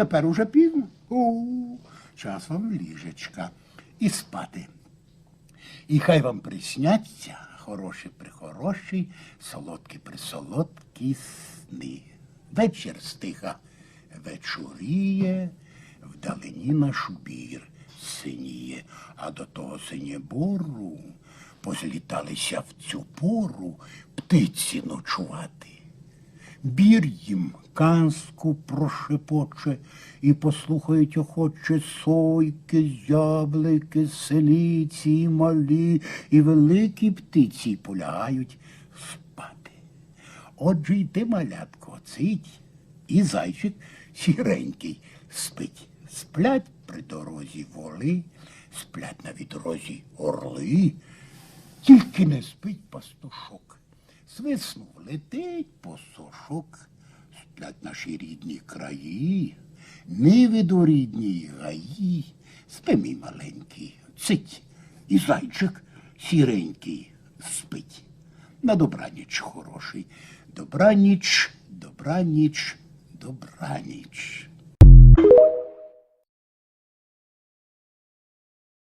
Тепер уже пізно. О, час вам ліжечка і спати. І хай вам присняться хороші прихороші, солодкі присолодкі сни. Вечір стиха вечоріє, вдалині наш бір синіє, а до того синєбору позліталися в цю пору птиці ночувати. Бір їм казку прошепоче і послухають охоче сойки, зяблики, селіці, і малі, і великі птиці полягають спати. Отже й ти, малятко, цить, і зайчик сіренький спить. Сплять при дорозі воли, сплять на відрозі орли, тільки не спить пастушок. Свиснув, летить посошок, сплять наші рідні краї, нивиду рідні гаї, спи, мій маленький, цить, і зайчик сіренький спить. На добраніч хороший. Добраніч, добраніч, добраніч.